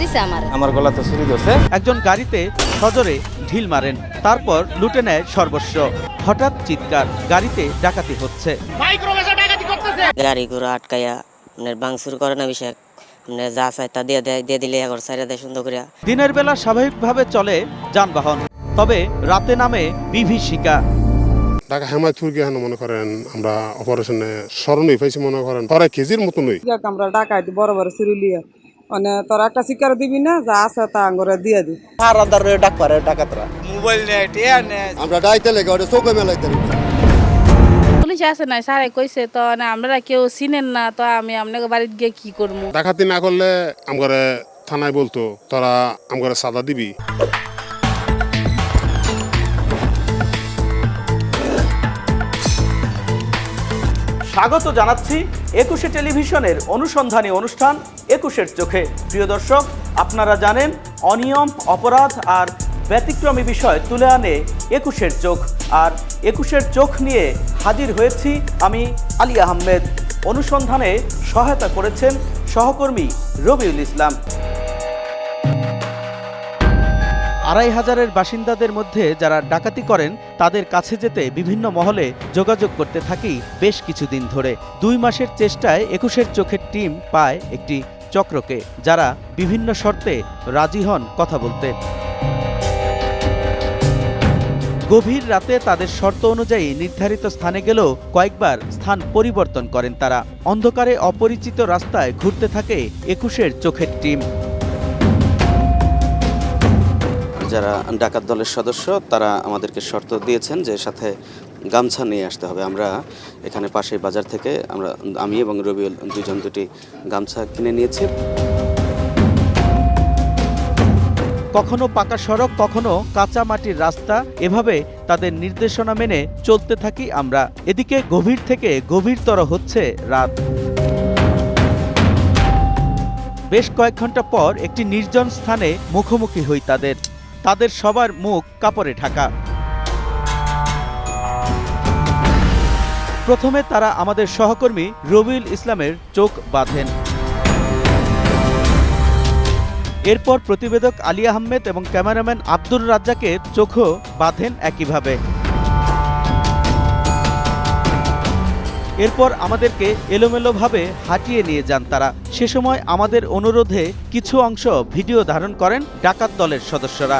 দিছে আমার। আমার গলাতে ছুরি ধরছে। একজন গাড়িতে সজোরে ঢিল মারেন তারপর লুটে নেয় সর্বস্ব। হঠাৎ চিৎকার গাড়িতে ডাকাতি হচ্ছে। গাড়ি ঘোড়া আটকাইয়া আপনার বাংসুর করে না বিষয় যা চাই তা দিয়ে দেয় দিয়ে দিলে একবার সাইডে দেয় সুন্দর করিয়া। দিনের বেলা স্বাভাবিকভাবে চলে যানবাহন তবে রাতে নামে বিভীষিকা। ঢাকা হেমায়তপুর গিয়ে মনে করেন আমরা অপারেশনে স্মরণই পাইছি মনে করেন। প্রায় কেজির মতনই যাক আমরা ডাকাইতি বড় বড় সিরুলিয়া মানে তোরা একটা শিকার দিবি না যা আছে তা আঙ্গরে দিয়ে দি আমরা ডাইতে লেগে ওটা চোখে মেলাইতে পুলিশ আসে নাই স্যারে কইছে তো না আমরা কেউ চিনেন না তো আমি আপনাকে বাড়িতে গিয়ে কি করব? ডাকাতি না করলে আমগরে থানায় বলতো তোরা আমগরে সাদা দিবি। স্বাগত জানাচ্ছি একুশে টেলিভিশনের অনুসন্ধানী অনুষ্ঠান একুশের চোখে। প্রিয় দর্শক, আপনারা জানেন, অনিয়ম, অপরাধ আর ব্যতিক্রমী বিষয় তুলে আনে একুশের চোখ। আর একুশের চোখ নিয়ে হাজির হয়েছি আমি আলী আহমেদ। অনুসন্ধানে সহায়তা করেছেন সহকর্মী রবিউল ইসলাম। আড়াই হাজারের বাসিন্দাদের মধ্যে যারা ডাকাতি করেন, তাদের কাছে যেতে বিভিন্ন মহলে যোগাযোগ করতে থাকি বেশ কিছুদিন ধরে। দুই মাসের চেষ্টায় একুশের চোখের টিম পায় একটি চক্রকে, যারা বিভিন্ন শর্তে রাজি হন কথা বলতে। গভীর রাতে তাদের শর্ত অনুযায়ী নির্ধারিত স্থানে গেলেও কয়েকবার স্থান পরিবর্তন করেন তারা। অন্ধকারে অপরিচিত রাস্তায় ঘুরতে থাকে একুশের চোখের টিম। যারা ডাকাত দলের সদস্য, তারা আমাদেরকে শর্ত দিয়েছেন যে সাথে গামছা নিয়ে আসতে হবে। আমরা এখানে পাশের বাজার থেকে আমরা, আমি এবং রবিউল দুজন দুটি গামছা কিনে নিয়েছি। কখনো পাকা সড়ক, কখনো কাঁচা মাটির রাস্তা, এভাবে তাদের নির্দেশনা মেনে চলতে থাকি আমরা। এদিকে গভীর থেকে গভীরতর হচ্ছে রাত। বেশ কয়েক ঘণ্টা পর একটি নির্জন স্থানে মুখোমুখি হই তাদের। তাদের সবার মুখ কাপড়ে ঢাকা। প্রথমে তারা আমাদের সহকর্মী রবিউল ইসলামের চোখ বাঁধেন। এরপর প্রতিবেদক আলী আহমেদ এবং ক্যামেরাম্যান আব্দুর রাজ্জাকে চোখও বাঁধেন একইভাবে। এরপর আমাদেরকে এলোমেলোভাবে হাঁটিয়ে নিয়ে যান তারা। সে সময় আমাদের অনুরোধে কিছু অংশ ভিডিও ধারণ করেন ডাকাত দলের সদস্যরা।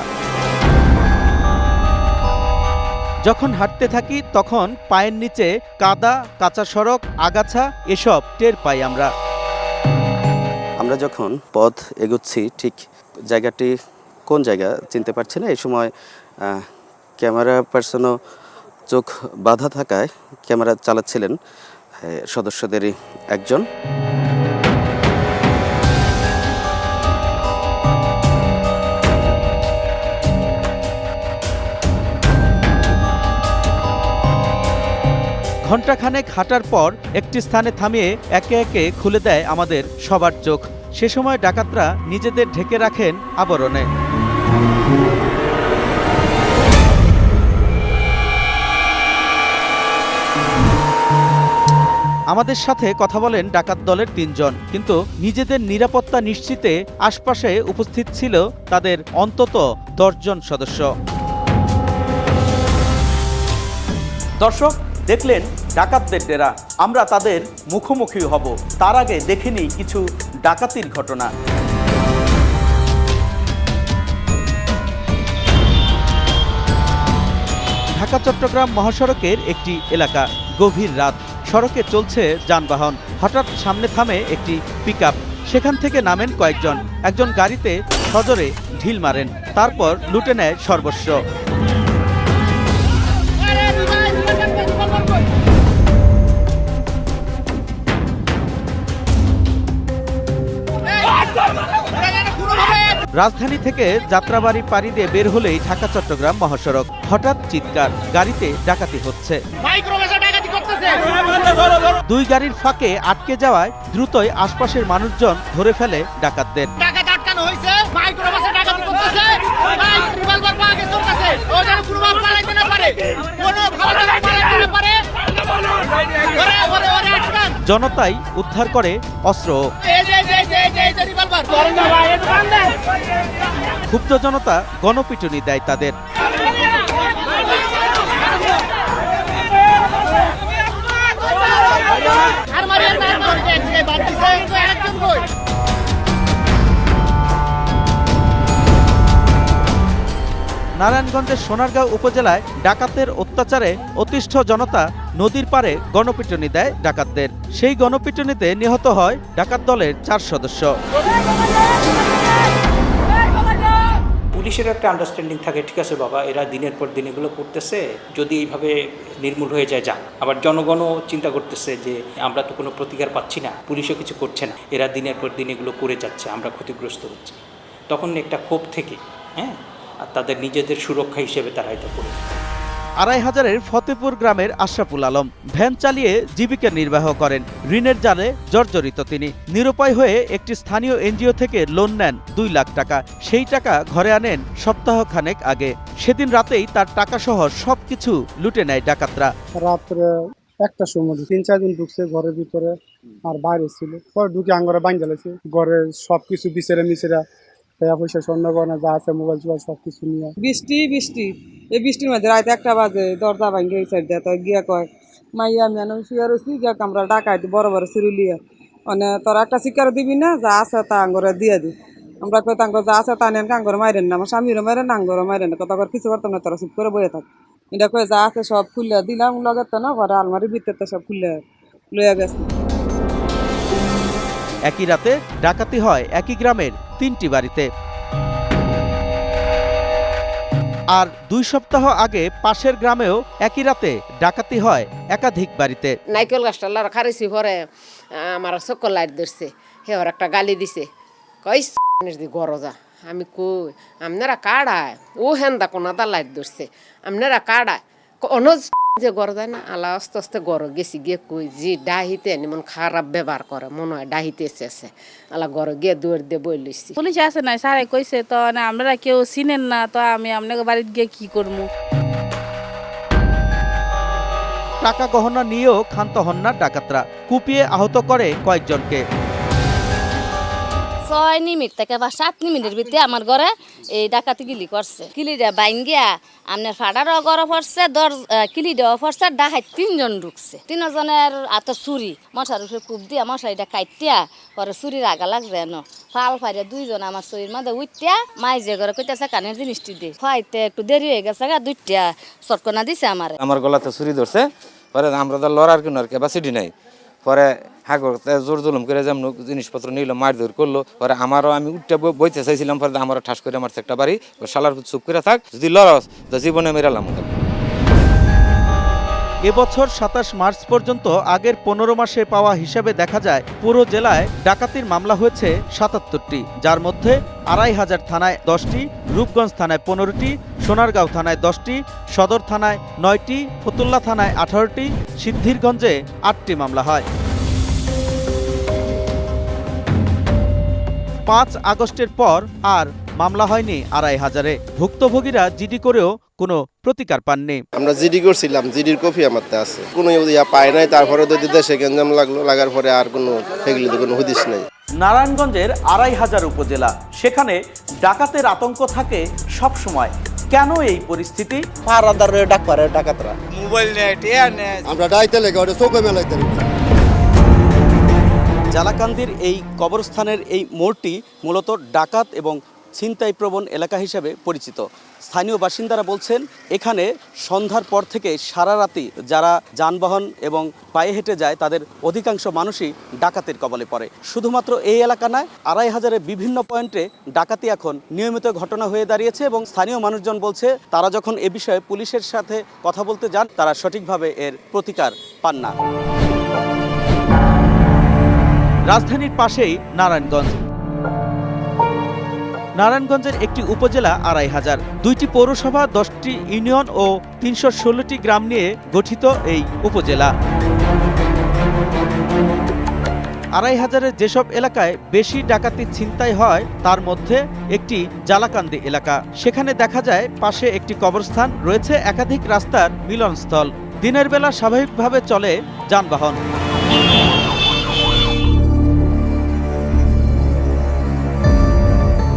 যখন হাঁটতে থাকি তখন পায়ের নিচে কাদা, কাঁচা সড়ক, আগাছা এসব টের পাই আমরা। আমরা যখন পথ এগোচ্ছি, ঠিক জায়গাটি কোন জায়গা চিনতে পারছি না। এই সময় ক্যামেরা পার্সনও চোখ বাধা থাকায় ক্যামেরা চালাচ্ছিলেন সদস্যদেরই একজন। ঘণ্টাখানেক হাঁটার পর একটি স্থানে থামিয়ে একে একে খুলে দেয় আমাদের সবার চোখ। সে সময় ডাকাতরা নিজেদের ঢেকে রাখেন আবরণে। আমাদের সাথে কথা বলেন ডাকাত দলের তিনজন। কিন্তু নিজেদের নিরাপত্তা নিশ্চিতে আশপাশে উপস্থিত ছিল তাদের অন্তত দশজন সদস্য। দর্শক দেখলেন ডাকাতদের ডেরা। আমরা তাদের মুখোমুখি হব। তার আগে দেখে নিই কিছু ডাকাতির ঘটনা। ঢাকা চট্টগ্রাম মহাসড়কের একটি এলাকা। গভীর রাত। সড়কে চলছে যানবাহন। হঠাৎ সামনে থামে একটি পিকআপ। সেখান থেকে নামেন কয়েকজন। একজন গাড়িতে সজরে ঢিল মারেন। তারপর লুটে নেয় সর্বস্ব। রাজধানী থেকে যাত্রাবাড়ি পাড়ি দিয়ে বের হলেই ঢাকা চট্টগ্রাম মহাসড়ক। হঠাৎ চিৎকার। গাড়িতে ডাকাতি হচ্ছে। দুই গাড়ির ফাঁকে আটকে যাওয়ায় দ্রুতই আশপাশের মানুষজন ধরে ফেলে ডাকাতদের। জনতাই উদ্ধার করে অস্ত্র। ক্ষুব্ধ জনতা গণপিটুনি দেয় তাদের। নারায়ণগঞ্জের সোনারগাঁও উপজেলায় ডাকাতের অত্যাচারে অতিষ্ঠ জনতা নদীর পারে গণপিটুনি দেয় ডাকাতদের। সেই গণপিটুনিতে নিহত হয় ডাকাত দলের চার সদস্য। পুলিশের একটা আন্ডারস্ট্যান্ডিং থাকে, ঠিক আছে বাবা, এরা দিনের পর দিন এগুলো করতেছে, যদি এইভাবে নির্মূল হয়ে যায় যা আবার জনগণও চিন্তা করতেছে যে, আমরা তো কোনো প্রতিকার পাচ্ছি না, পুলিশও কিছু করছে না, এরা দিনের পর দিন এগুলো করে যাচ্ছে, আমরা ক্ষতিগ্রস্ত হচ্ছি। তখন একটা ক্ষোভ থেকে হ্যাঁ আর তাদের নিজেদের সুরক্ষা হিসেবে তারা এটা করেছে আড়াই হাজারের ফতেপুর গ্রামের আশরাফুল আলম। ভ্যান চালিয়ে জীবিকা নির্বাহ করেন। ঋণের জালে জর্জরিত তিনি। নিরুপায় হয়ে একটি স্থানীয় এনজিও থেকে লোন নেন দুই লাখ টাকা। সেই টাকা ঘরে আনেন সপ্তাহ খানেক আগে। সেদিন রাতেই তার টাকা সহ সবকিছু লুটে নেয় ডাকাতরা। রাত্রে একটা সময় তিন, চার দিন ঢুকছে ঘরের ভিতরে, আর বাইরে ছিল। পরে ঢুকে আঙ্গরে বাইন জ্বালাইছে। ঘরের সব কিছু বিচেরা মিচেরা টাকা পয়সা স্বর্ণ গয়না যা আছে মোবাইল টোবাইল সব কিছু নিয়ে। বৃষ্টি বৃষ্টি। এই বৃষ্টির মধ্যে রাত একটা বাজে দরজা ভাঙ্গে এই সাইড দিয়ে। তো গিয়া কয় মাইয়া আমি আনো শুয়ে রয়েছি গিয়া আমরা ডাকাইতে বড় বড় সিরুলিয়া মানে তোরা একটা শিকার দিবি না যা আছে তা আঙ্গরে দিয়ে দি। আমরা কই তাঙ্গ যা আছে তা নেন আঙ্গরে মাইরেন না আমার স্বামীরও মাইরেন না আঙ্গরও মাইরেন না। কত কিছু করতাম না তোরা চুপ করে বয়ে থাক। এটা কয়ে যা আছে সব খুলে দিলাম লগে তো না ঘরে আলমারির ভিতরে সব খুলে লইয়া গেছে। একই রাতে ডাকাতি হয় একই গ্রামের তিনটি বাড়িতে। আর দুই সপ্তাহ আগে পাশের গ্রামেও একই রাতে ডাকাতি হয় একাধিক বাড়িতে। নাইকেল গাছটা খারেছি পরে আমার চক্কর লাইট ধরছে হে ওর একটা গালি দিছে। কইস দি গরজা আমি কই আপনারা কাড়ায়? ও হেন্দা কোনাদা লাইট ধরছে আপনারা কাড়ায়? অনজ যে গরজা না আলা আস্তে আস্তে গর গেছি গিয়ে কই যে ডাহিতে নিমন খারাপ ব্যবহার করে মনে হয় ডাহিতে এসেছে আলা গর গিয়ে দৌড় দিয়ে বই লইছি। পুলিশ আছে নাই? স্যারে কইছে তো না আমরা কেউ চিনেন না তো আমি আপনাকে বাড়িতে গিয়ে কি করব? টাকা গহনা নিয়েও ক্ষান্ত হন না ডাকাতরা। কুপিয়ে আহত করে কয়েকজনকে। ছয় নিমিট থেকে বা সাত নিমিটের ভিতরে আমার ঘরে এই ডাকাতি গিলি করছে। কিলিটা বাইঙ্গিয়া আপনার ফাটারও গড় পড়ছে দর কিলিটাও পড়ছে ডাকাত তিনজন ঢুকছে। তিনজনের হাত চুরি মশার উপরে কূপ দিয়া মশারিটা কাইটিয়া, পরে চুরির আগা লাগছে ন ফাল ফাইরে দুইজন আমার চুরির মধ্যে উঠতিয়া মাই যে ঘরে কইতেছে কানের জিনিসটি দিয়ে ফাইতে একটু দেরি হয়ে গেছে গা দুইটা চটকনা দিছে আমার। আমার গলাতে ছুরি ধরছে, পরে আমরা তো লড়ার কোনো আর ক্যাপাসিটি নাই। পরে হাগর জোর জুলুম করে যেমন জিনিসপত্র নিল মারধর করল, পরে আমারও আমি উঠতে বই- বইতে চাইছিলাম, পরে আমারও ঠাস করে আমার একটা বাড়ি সালার চুপ করে থাক, যদি লড়স, তো জীবনে মেরালাম এবছর সাতাশ মার্চ পর্যন্ত আগের পনেরো মাসে পাওয়া হিসাবে দেখা যায়, পুরো জেলায় ডাকাতির মামলা হয়েছে সাতাত্তরটি। যার মধ্যে আড়াই হাজার থানায় দশটি, রূপগঞ্জ থানায় পনেরোটি, সোনারগাঁও থানায় দশটি, সদর থানায় নয়টি, ফতুল্লা থানায় আঠারোটি, সিদ্ধিরগঞ্জে আটটি মামলা হয়। পাঁচ আগস্টের পর আর মামলা হয়নি আড়াই হাজারে। ভুক্তভোগীরা জিডি করেও কোনো প্রতিকার পাননি। আমরা জিডি করছিলাম জিডির কপি আমার তে আছে। কোনো ইয়া পায় নাই তারপরে যদি দেশে গেঞ্জাম লাগল লাগার পরে আর কোনো সেগুলিতে কোনো হুদিস নেই। নারায়ণগঞ্জের আড়াই হাজার উপজেলা সেখানে ডাকাতের আতঙ্ক থাকে সব সময় কেন এই পরিস্থিতি? আমরা ডাইতে লেগে ওটা চৌকে মেলাইতে জালাকান্দির এই কবরস্থানের এই মোড়টি মূলত ডাকাত এবং ছিনতাই প্রবণ এলাকা হিসেবে পরিচিত। স্থানীয় বাসিন্দারা বলছেন, এখানে সন্ধ্যার পর থেকে সারা রাতি যারা যানবাহন এবং পায়ে হেঁটে যায়, তাদের অধিকাংশ মানুষই ডাকাতের কবলে পড়ে। শুধুমাত্র এই এলাকা নয়, আড়াই হাজারের বিভিন্ন পয়েন্টে ডাকাতি এখন নিয়মিত ঘটনা হয়ে দাঁড়িয়েছে এবং স্থানীয় মানুষজন বলছে, তারা যখন এ বিষয়ে পুলিশের সাথে কথা বলতে যান, তারা সঠিকভাবে এর প্রতিকার পান না। রাজধানীর পাশেই নারায়ণগঞ্জ। নারায়ণগঞ্জের একটি উপজেলা আড়াই হাজার। দুইটি পৌরসভা, দশটি ইউনিয়ন ও তিনশো ষোলোটি গ্রাম নিয়ে গঠিত এই উপজেলা। আড়াই হাজারের যেসব এলাকায় বেশি ডাকাতি ছিনতাই হয়, তার মধ্যে একটি জালাকান্দি এলাকা। সেখানে দেখা যায়, পাশে একটি কবরস্থান, রয়েছে একাধিক রাস্তার মিলনস্থল। দিনের বেলা স্বাভাবিকভাবে চলে যানবাহন।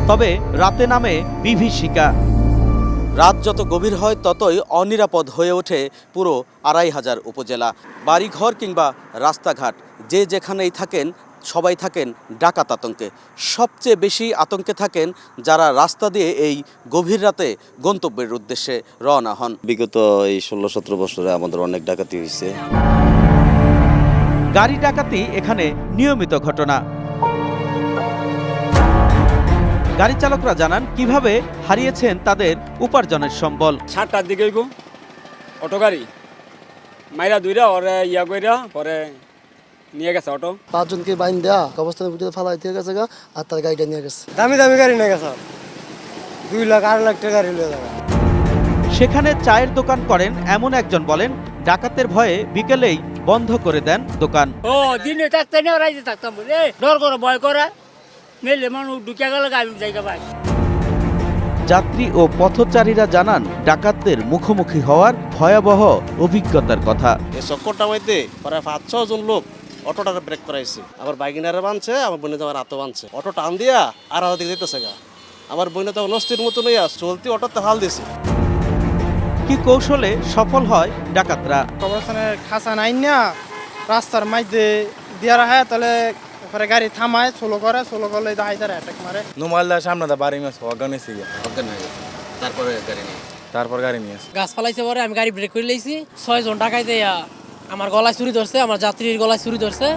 তবে রাতে নামে বিভীষিকা। রাত যত গভীর হয় ততই অনিরাপদ হয়ে ওঠে পুরো আড়াই হাজার উপজেলা। বাড়িঘর কিংবা রাস্তাঘাট যে যেখানেই থাকেন সবাই থাকেন ডাকাত আতঙ্কে। সবচেয়ে বেশি আতঙ্কে থাকেন যারা রাস্তা দিয়ে এই গভীর রাতে গন্তব্যের উদ্দেশ্যে রওনা হন। বিগত এই ষোলো সতেরো বছরে আমাদের অনেক ডাকাতি হয়েছে। গাড়ি ডাকাতি এখানে নিয়মিত ঘটনা। গাড়ি চালকরা জানান কীভাবে হারিয়েছেন তাদের উপার্জনের সম্বল। সাতটার দিকে গো অটো গাড়ি মাইরা দুইরা ওরে ইয়া কইরা পরে নিয়ে গেছে অটো। পাঁচজনকে বাইন দেয়া অবস্থানের ভিতরে ফালাই দিয়ে গেছে গা আর তার গাড়িটা নিয়ে গেছে। দামি দামি গাড়ি নিয়ে গেছে। দুই লাখ আড়াই লাখ টাকা গাড়ি লিয়ে যাবে। সেখানে চায়ের দোকান করেন এমন একজন বলেন ডাকাতের ভয়ে বিকেলেই বন্ধ করে দেন দোকান। ও দিনে থাকতে না রাইতে থাকতাম বলে। ডর করে ভয় করে। মেলে মানুষ ঢুকে গেলে গাড়ি জায়গা পাই যাত্রী ও পথচারীরা জানান ডাকাতদের মুখোমুখি হওয়ার ভয়াবহ অভিজ্ঞতার কথা। এই চক্করটা মাইতে প্রায় পাঁচ ছ জন লোক অটোটারে ব্রেক করাইছে। আবার বাইকিনারে বানছে আমার বোনে আমার হাতও বানছে অটো টান দিয়া আর হাতে দিকে যেতেছে গা। আমার বোনে তো নষ্টের মতো নইয়া চলতি অটোতে হাল দিছে। কি কৌশলে সফল হয় ডাকাতরা? কবরস্থানের খাসা নাই না রাস্তার মাঝে দিয়া রাখে তাহলে পরে গাড়ি থামায় সোলো করে সোলো করলে দাহাই তারা অ্যাটাক মারে। নোমালদার সামনে দা বাড়ি মাছ অজ্ঞান হয়েছে তারপরে গাড়ি নিয়ে তারপর গাড়ি নিয়ে গাছ ফালাইছে পরে আমি গাড়ি ব্রেক করে লইছি। ছয় জন টাকাই দেয়া আমার গলায় চুরি ধরছে আমার যাত্রীর গলায় চুরি ধরছে।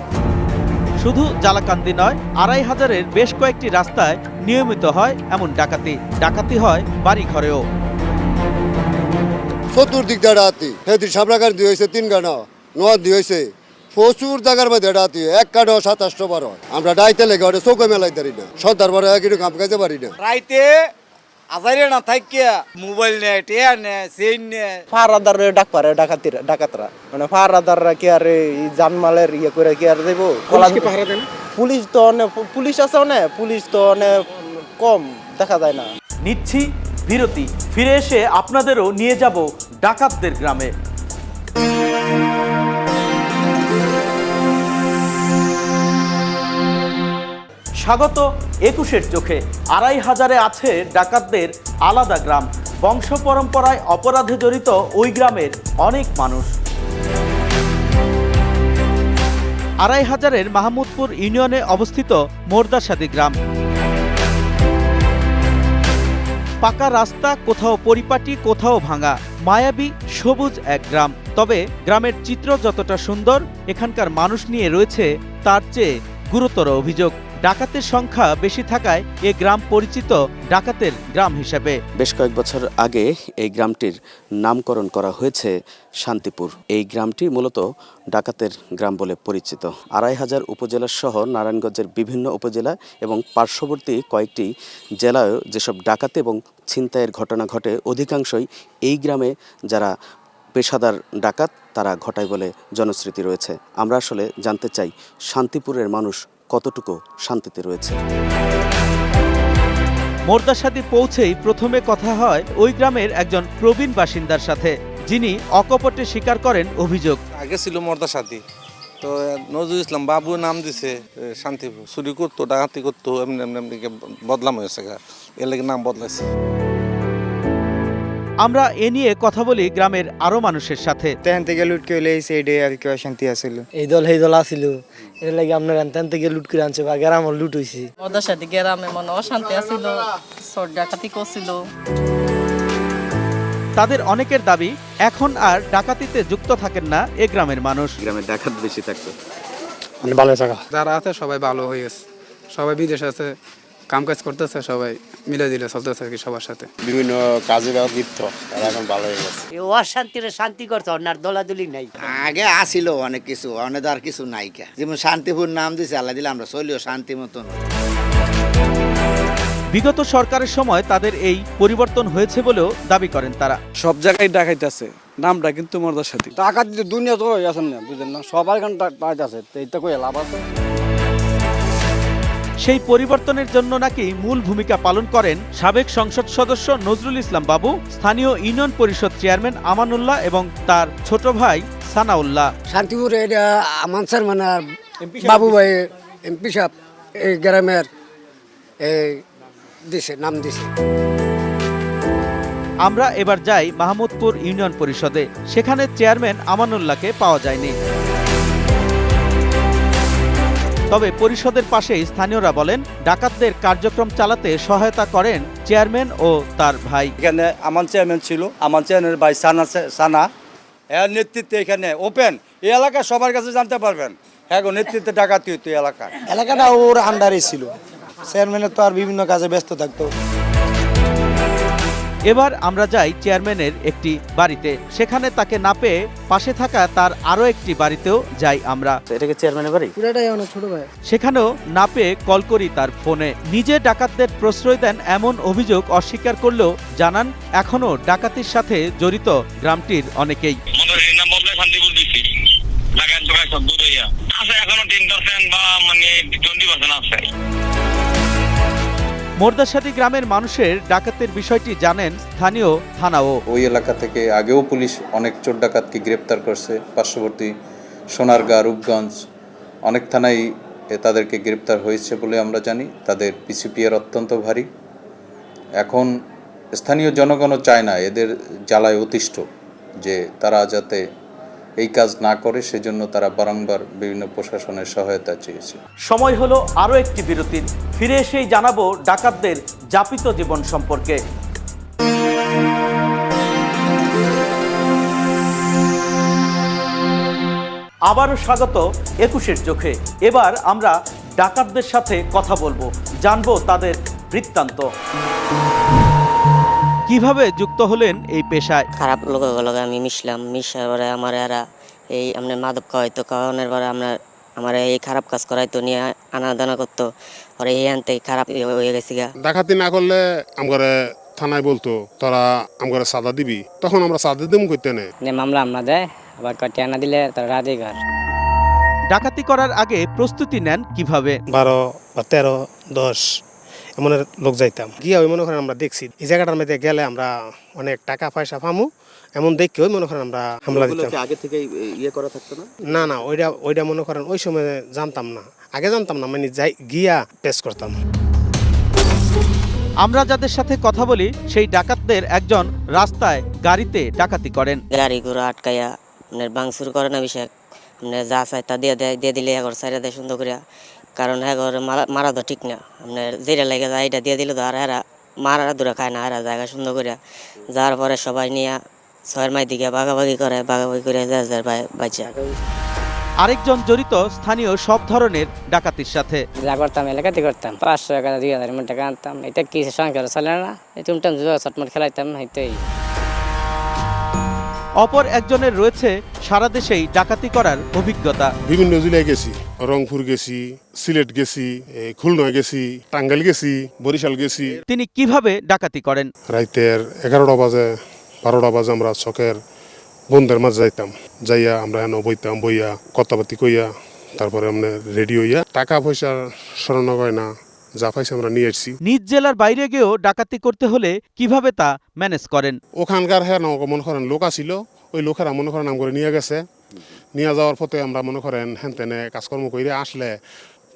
শুধু জালাকান্দি নয় আড়াই হাজারের বেশ কয়েকটি রাস্তায় নিয়মিত হয় এমন ডাকাতি। ডাকাতি হয় বাড়ি ঘরেও চতুর্দিক দিয়ে ডাহাতি সেদিন সাবরাকার দিয়ে হয়েছে তিন গানা নোয়া দিয়ে হয়েছে। প্রচুর জায়গার মধ্যে ডাহাতি এক কাঠো সাতাশশো বারো। আমরা ডাইতে লেগে ওটা চৌকে মেলাই দাঁড়ি না। সন্ধ্যার পরে একটু কাম খাইতে পারি না। রাইতে আজারে না থাকিয়া মোবাইল নে টিয়া নে সেন নে। ফারাদার ডাক পারে ডাকাতির ডাকাতরা। মানে ফারাদাররা কি আর এই জানমালের ইয়ে করে কি আর দেবো? পুলিশ তো অনেক পুলিশ আছে অনেক পুলিশ তো অনেক কম দেখা যায় না। নিচ্ছি বিরতি। ফিরে এসে আপনাদেরও নিয়ে যাব ডাকাতদের গ্রামে। স্বাগত একুশের চোখে। আড়াই হাজারে আছে ডাকাতদের আলাদা গ্রাম। বংশ পরম্পরায় অপরাধে জড়িত ওই গ্রামের অনেক মানুষ। আড়াই হাজারের মাহমুদপুর ইউনিয়নে অবস্থিত মোরদাসাদি গ্রাম। পাকা রাস্তা কোথাও পরিপাটি, কোথাও ভাঙা। মায়াবী, সবুজ এক গ্রাম। তবে গ্রামের চিত্র যতটা সুন্দর, এখানকার মানুষ নিয়ে রয়েছে তার চেয়ে গুরুতর অভিযোগ। ডাকাতের সংখ্যা বেশি থাকায় এ গ্রাম পরিচিত ডাকাতের গ্রাম হিসেবে। বেশ কয়েক বছর আগে এই গ্রামটির নামকরণ করা হয়েছে শান্তিপুর। এই গ্রামটি মূলত ডাকাতের গ্রাম বলে পরিচিত। আড়াই হাজার উপজেলা সহ নারায়ণগঞ্জের বিভিন্ন উপজেলা এবং পার্শ্ববর্তী কয়েকটি জেলায় যেসব ডাকাতি এবং ছিনতাইয়ের ঘটনা ঘটে, অধিকাংশই এই গ্রামে যারা পেশাদার ডাকাত তারা ঘটায় বলে জনশ্রুতি রয়েছে। আমরা আসলে জানতে চাই, শান্তিপুরের মানুষ কতটুকু শান্তিতে রয়েছে। মোরদাসাদি পৌঁছেই প্রথমে কথা হয় ওই গ্রামের একজন প্রবীণ বাসিন্দার সাথে যিনি অকপটে স্বীকার করেন অভিযোগ। আগে ছিল মর্দা সাথী তো নজরুল ইসলাম বাবু নাম দিছে শান্তিপুর। চুরি করতো ডাকাতি করতো এমনি এমনি এমনি বদলাম হয়েছে গা। এর লাগে নাম বদলাইছে। আমরা এ নিয়ে কথা বলি গ্রামের আরও মানুষের সাথে। তেন থেকে লুট করে লইছে এটাই আর কি শান্তি আছিল এই দল দল আসিল। এর লাগে আপনার তেন থেকে লুট করে আনছে বা গ্রাম লুট হয়েছে ওদের সাথে গ্রামে মনে অশান্তি আছিল সর ডাকাতি করছিল। তাদের অনেকের দাবি এখন আর ডাকাতিতে যুক্ত থাকেন না এ গ্রামের মানুষ। গ্রামে ডাকাত বেশি থাকতো। মানে ভালো থাকা। যারা আছে সবাই ভালো হয়ে গেছে। সবাই বিদেশ আছে কাম কাজ করতেছে সবাই মিলে দিলে চলতেছে আর কি সবার সাথে। বিভিন্ন কাজে লিপ্ত তারা এখন ভালো হয়ে গেছে। অশান্তির শান্তি করতে অন্যার দলাদলি নাই। আগে আসিল অনেক কিছু অনেক আর কিছু নাইকা যেমন শান্তিপুর নাম দিছে আল্লাহ দিলে আমরা চলিও শান্তি মতন। বিগত সরকারের সময় তাদের এই পরিবর্তন হয়েছে বলেও দাবি করেন তারা। সব জায়গায় ডাকাইতেছে নামটা কিন্তু মর্দার সাথে টাকা দিতে দুনিয়া তো হয়ে গেছেন না বুঝলেন না? সবার এখানে টাকা আছে এইটা কই লাভ আছে? সেই পরিবর্তনের জন্য নাকি মূল ভূমিকা পালন করেন সাবেক সংসদ সদস্য নজরুল ইসলাম বাবু স্থানীয় ইউনিয়ন পরিষদ চেয়ারম্যান আমানুল্লাহ এবং তার ছোট ভাই সানাউল্লাহ। শান্তিপুর এটা মানসার মানে বাবু ভাই এমপি সাহেব এই গ্রামের এই দিছে নাম দিছে। আমরা এবার যাই মাহমুদপুর ইউনিয়ন পরিষদে। সেখানে চেয়ারম্যান আমানুল্লাহকে পাওয়া যায়নি। তবে পরিষদের পাশে স্থানীয়রা বলেন ডাকাতদের কার্যক্রম চালাতে সহায়তা করেন চেয়ারম্যান ও তার ভাই। এখানে আমার চেয়ারম্যান ছিল আমার চেয়ারম্যানের ভাই সানা সানা। হ্যাঁ নেতৃত্বে এখানে ওপেন এই এলাকা সবার কাছে জানতে পারবেন। হ্যাঁ গো নেতৃত্বে ডাকাতি হইতো এলাকা এলাকাটা ওর আন্ডারে ছিল। চেয়ারম্যানের তো আর বিভিন্ন কাজে ব্যস্ত থাকতো। এবার আমরা যাই চেয়ারম্যানের একটি বাড়িতে। সেখানে তাকে না পেয়ে পাশে থাকা তার আরও একটি বাড়িতেও যাই আমরা। এটা কি চেয়ারম্যানের বাড়ি? পুরাটাই অনেক ছোট ভাই। সেখানেও না পেয়ে কল করি তার ফোনে। নিজে ডাকাতদের প্রশ্রয় দেন এমন অভিযোগ অস্বীকার করলেও জানান এখনও ডাকাতির সাথে জড়িত গ্রামটির অনেকেই। মোরদাসাটি গ্রামের মানুষের ডাকাতের বিষয়টি জানেন স্থানীয় থানাও ওই এলাকা থেকে আগেও পুলিশ অনেক চোর ডাকাতকে গ্রেপ্তার করছে। পার্শ্ববর্তী সোনারগাঁ, রূপগঞ্জ অনেক থানায় তাদেরকে গ্রেপ্তার হয়েছে বলে আমরা জানি। তাদের পিসিপিআর অত্যন্ত ভারী। এখন স্থানীয় জনগণও চায় না এদের জ্বালায় অতিষ্ঠ, যে তারা যাতে এই কাজ না করে সেজন্য তারা বারংবার বিভিন্ন প্রশাসনের সহায়তা চেয়েছে। সময় হলো আরও একটি বিরতির। ফিরে এসেই জানাব ডাকাতদের যাপিত জীবন সম্পর্কে। আবারও স্বাগত একুশের চোখে। এবার আমরা ডাকাতদের সাথে কথা বলব। জানব তাদের বৃত্তান্ত। কীভাবে যুক্ত হলেন এই পেশায়? খারাপ লোকগুলোকে আমি মিশলাম মিশার পরে আমার এরা এই আমরা মাদক খাওয়াইতো খাওয়ানোর পরে আমরা আমার এই খারাপ কাজ করাইতো নিয়ে আনা দানা করতো পরে এই আনতে খারাপ হয়ে গেছে গা। ডাকাতি না করলে আমগরে থানায় বলতো তোরা আমগরে সাদা দিবি। তখন আমরা সাদা দিম করতে নে। মামলা আমরা দেয় আবার কটি আনা দিলে তার রাধে ঘর ডাকাতি করার আগে প্রস্তুতি নেন কীভাবে? বারো বা তেরো দশ এমন লোক যাইতাম। গিয়া ওই মনে করেন আমরা দেখছি এই জায়গাটার মধ্যে গেলে আমরা অনেক টাকা পয়সা পামু এমন দেখে ওই মনে করেন আমরা হামলা দিতাম। আগে থেকে ইয়ে করা থাকতো না? না না ওইটা ওইটা মনে করেন ওই সময় জানতাম না। আগে জানতাম না মানে যাই গিয়া পেশ করতাম। আমরা যাদের সাথে কথা বলি সেই ডাকাতদের একজন রাস্তায় গাড়িতে ডাকাতি করেন। গাড়ি ঘোড়া আটকাইয়া বাংসুর করে না বিষয় যা চাই তা দিয়ে দেয় দিয়ে দিলে এগর সাইডে দেয় সুন্দর করিয়া। কারণ এগর মারা তো ঠিক না। আপনার যেটা লেগে যায় এটা দিয়ে দিলে তো আর এরা মারা দূরে খায় না এরা জায়গা সুন্দর করে যাওয়ার পরে সবাই নিয়ে ছয়ের মাই দিকে ভাগাভাগি করে ভাগাভাগি করে যা যার বাচ্চা আরেকজন জড়িত স্থানীয় সব ধরনের ডাকাতির সাথে। যা করতাম এলাকাতে করতাম পাঁচশো টাকা দুই হাজার টাকা আনতাম। এটা কি সংসার চলে না? এই টুমটাম জুয়া চটমট খেলাইতাম হয়তোই অপর একজনের রয়েছে সারা দেশেই ডাকাতি করার অভিজ্ঞতা। বিভিন্ন জেলায় গেছি। রংপুর গেছি সিলেট গেছি খুলনা গেছি টাঙ্গাইল গেছি বরিশাল গেছি। তিনি কীভাবে ডাকাতি করেন? রাইতের এগারোটা বাজে বারোটা বাজে আমরা চকের বন্ধের মাঝে যাইতাম। যাইয়া আমরা এনে বইতাম বইয়া কথাবার্তি কইয়া তারপরে আমরা রেডি হইয়া টাকা পয়সা স্মরণ হয় না। যা পাইছে আমরা নিয়ে আসছি। নিজ জেলার বাইরে গিয়েও ডাকাতি করতে হলে কীভাবে তা ম্যানেজ করেন? ওখানকার হ্যাঁ মনে করেন লোক আসিল ওই লোকেরা মনে করেন আমগরে নিয়ে গেছে। নিয়ে যাওয়ার পথে আমরা মনে করেন হ্যান তেনে কাজকর্ম করে আসলে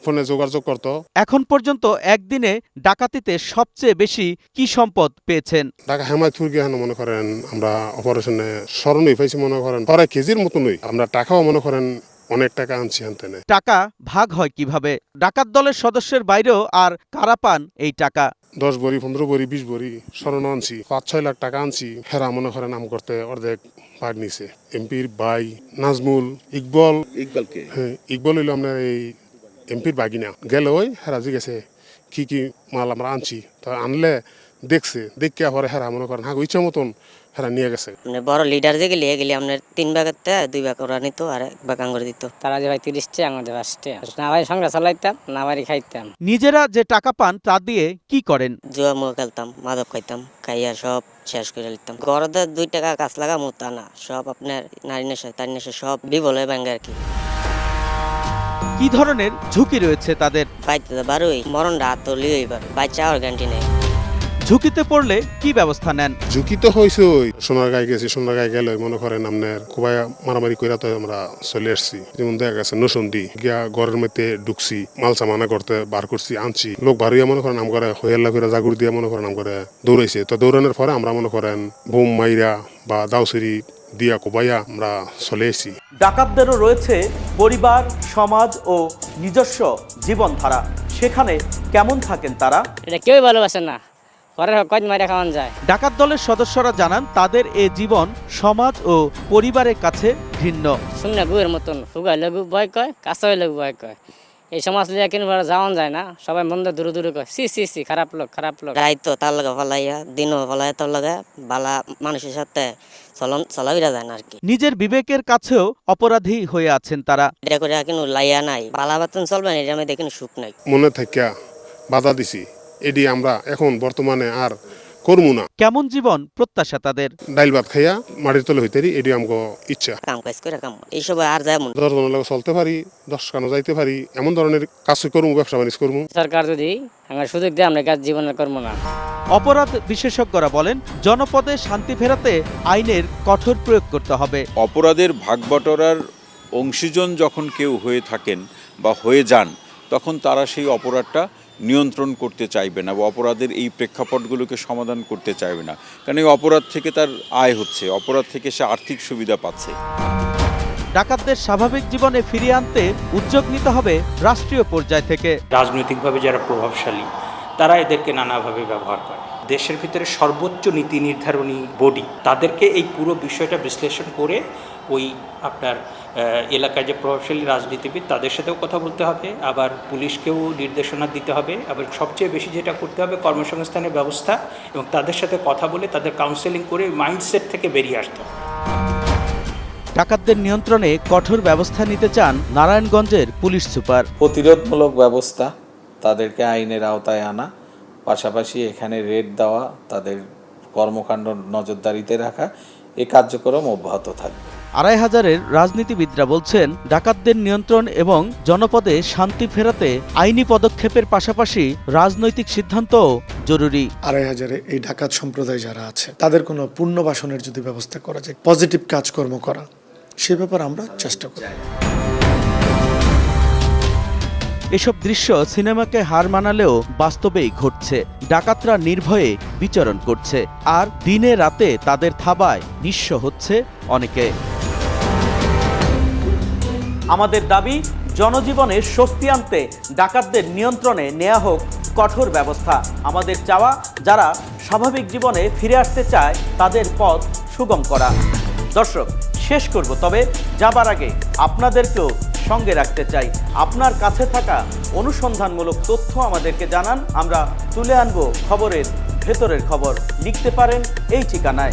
ফোনে যোগাযোগ করতো। এখন পর্যন্ত একদিনে ডাকাতিতে সবচেয়ে বেশি কি সম্পদ পেয়েছেন? ঢাকা হেমায়তপুর গিয়ে হেন মনে করেন আমরা অপারেশনে স্মরণই পাইছি মনে করেন। প্রায় কেজির মতনই আমরা টাকাও মনে করেন অনেক টাকা আনছি হেন তেনে টাকা ভাগ হয় কীভাবে? ডাকাত দলের সদস্যের বাইরেও আর কারা পান এই টাকা? দশ বড়ি পনেরো বড়ি বিশ বড়ি স্মরণ আনছি পাঁচ ছয় লাখ টাকা আনছি। হেরা মনে করেন নাম করতে অর্ধেক ভাগ নিছে। এমপির ভাই নাজমুল ইকবল। ইকবালকে? হ্যাঁ ইকবল হইল আপনার এই এমপির বাগিনা গেলে ওই হেরা জিগেছে কি কি মাল আমরা আনছি। তো আনলে দেখছে দেখে পরে হেরা মনে করেন হ্যাঁ ইচ্ছা মতন হেরা নিয়ে গেছে। মানে বড় লিডার যে গেলে গেলে আপনার তিন দুই ভাগ ওরা নিত আর এক ভাগ আঙ্গুর দিত। তারা যে ভাই তিরিশ টাকা আমাদের পাঁচটা। না ভাই সংসার চালাইতাম না বাড়ি খাইতাম। নিজেরা যে টাকা পান তা দিয়ে কি করেন? জুয়া মুয়া খেলতাম মাদক খাইতাম খাইয়া সব শেষ করে লিখতাম গরদের দুই টাকা কাজ লাগা তা না সব আপনার নারী নেশা তার নেশা সব বিবলে ব্যাঙ্গে আর কি। কি ধরনের ঝুঁকি রয়েছে তাদের? বাইতে বারোই মরণটা হাত তো লিওই বার বাচ্চা আর গ্যান্টি নেই। ঝুঁকিতে পড়লে কি ব্যবস্থা নেন? ঝুঁকি তো হয়েছে ওই সোনার গায়ে গেছি সোনার গায়ে গেলে মনে করেন আপনার খুবই মারামারি করে তো আমরা চলে আসছি। যেমন দেখা গেছে নসন্দি গিয়া ঘরের মধ্যে ঢুকছি মাল সামানা করতে বার করছি আনছি। লোক বাড়িয়া মনে করেন আমরা হইয়াল্লা করে জাগুর দিয়ে মনে করেন আমরা দৌড়াইছে। তো দৌড়ানোর পরে আমরা মনে করেন বোম মাইরা বা দাউসিরি দিয়া কোবাইয়া আমরা চলে এসেছি ডাকাতদেরও রয়েছে পরিবার সমাজ ও নিজস্ব জীবনধারা। সেখানে কেমন থাকেন তারা? এটা কেউই ভালোবাসে না। ঘরের কয় মাইরা খাওয়ান যায়। ডাকাত দলের সদস্যরা জানান তাদের এ জীবন সমাজ ও পরিবারের কাছে ঘৃণ্য। শুনে গুয়ের মতন ফুগাই লেগু ভয় কয় কাঁচা লেগু ভয় কয়। এই সমাজ লিয়া যাওয়ান যায় না সবাই মন্দ দূরে দূরে কয় সি সি সি খারাপ লোক খারাপ লোক। রাইতো তার লগে ফলাইয়া দিনও ফলাই তোর লগে বালা মানুষের সাথে চলন চলাইরা যায় না আর কি। নিজের বিবেকের কাছেও অপরাধী হয়ে আছেন তারা। এটা করে কিন্তু লাইয়া নাই বালা বাতন চলবে না এটা মধ্যে কিন্তু সুখ নাই। মনে থাকিয়া বাধা দিছি। এটি আমরা এখন বর্তমানে আর করব না। কেমন জীবন প্রত্যাশা তাদের? ডাইল ভাত খাইয়া মাটির তলে হইতে এটি আমগো ইচ্ছা। কাম কাজ করে কাম এইসব আর যায় মন দশ জনের লগে চলতে পারি দশ কানো যাইতে পারি এমন ধরনের কাজ করব ব্যবসা বাণিজ্য করব সরকার যদি আমার সুযোগ দেয় আমরা কাজ জীবনে করব না। অপরাধ বিশেষজ্ঞরা বলেন জনপদে শান্তি ফেরাতে আইনের কঠোর প্রয়োগ করতে হবে। অপরাধের ভাগবটরার অংশীজন যখন কেউ হয়ে থাকেন বা হয়ে যান তখন তারা সেই অপরাধটা নিয়ন্ত্রণ করতে চাইবে না বা অপরাধের এই প্রেক্ষাপটগুলোকে সমাধান করতে চাইবে না। কারণ এই অপরাধ থেকে তার আয় হচ্ছে অপরাধ থেকে সে আর্থিক সুবিধা পাচ্ছে। ডাকাতদের স্বাভাবিক জীবনে ফিরিয়ে আনতে উদ্যোগ নিতে হবে রাষ্ট্রীয় পর্যায় থেকে। রাজনৈতিকভাবে যারা প্রভাবশালী তারা এদেরকে নানাভাবে ব্যবহার করে। দেশের ভিতরে সর্বোচ্চ নীতি নির্ধারণী বডি তাদেরকে এই পুরো বিষয়টা বিশ্লেষণ করে ওই আপনার এলাকায় যে প্রভাবশালী রাজনীতিবিদ তাদের সাথেও কথা বলতে হবে। আবার পুলিশকেও নির্দেশনা দিতে হবে। আবার সবচেয়ে বেশি যেটা করতে হবে কর্মসংস্থানের ব্যবস্থা এবং তাদের সাথে কথা বলে তাদের কাউন্সেলিং করে মাইন্ডসেট থেকে বেরিয়ে আসতে হবে। ডাকাতদের নিয়ন্ত্রণে কঠোর ব্যবস্থা নিতে চান নারায়ণগঞ্জের পুলিশ সুপার। প্রতিরোধমূলক ব্যবস্থা তাদেরকে আইনের আওতায় আনা পাশাপাশি এখানে রেড দেওয়া তাদের কর্মকাণ্ড নজরদারিতে রাখা এই কার্যক্রম অব্যাহত থাকবে। আড়াই হাজারের রাজনীতিবিদরা বলছেন ডাকাতদের নিয়ন্ত্রণ এবং জনপদে শান্তি ফেরাতে আইনি পদক্ষেপের পাশাপাশি রাজনৈতিক সিদ্ধান্তও জরুরি। আড়াই হাজারে এই ডাকাত সম্প্রদায় যারা আছে তাদের কোনো পুনর্বাসনের যদি ব্যবস্থা করা যায় পজিটিভ কাজকর্ম করা সে ব্যাপারে আমরা চেষ্টা করি। এসব দৃশ্য সিনেমাকে হার মানালেও বাস্তবেই ঘটছে। ডাকাতরা নির্ভয়ে বিচরণ করছে আর দিনে রাতে তাদের থাবায় নিঃস্ব হচ্ছে অনেকে। আমাদের দাবি, জনজীবনে স্বস্তি আনতে ডাকাতদের নিয়ন্ত্রণে নেওয়া হোক কঠোর ব্যবস্থা। আমাদের চাওয়া, যারা স্বাভাবিক জীবনে ফিরে আসতে চায়, তাদের পথ সুগম করা। দর্শক, শেষ করব, তবে যাবার আগে আপনাদেরকেও সঙ্গে রাখতে চাই। আপনার কাছে থাকা অনুসন্ধানমূলক তথ্য আমাদেরকে জানান। আমরা তুলে আনব খবরের ভেতরের খবর। লিখতে পারেন এই ঠিকানায়।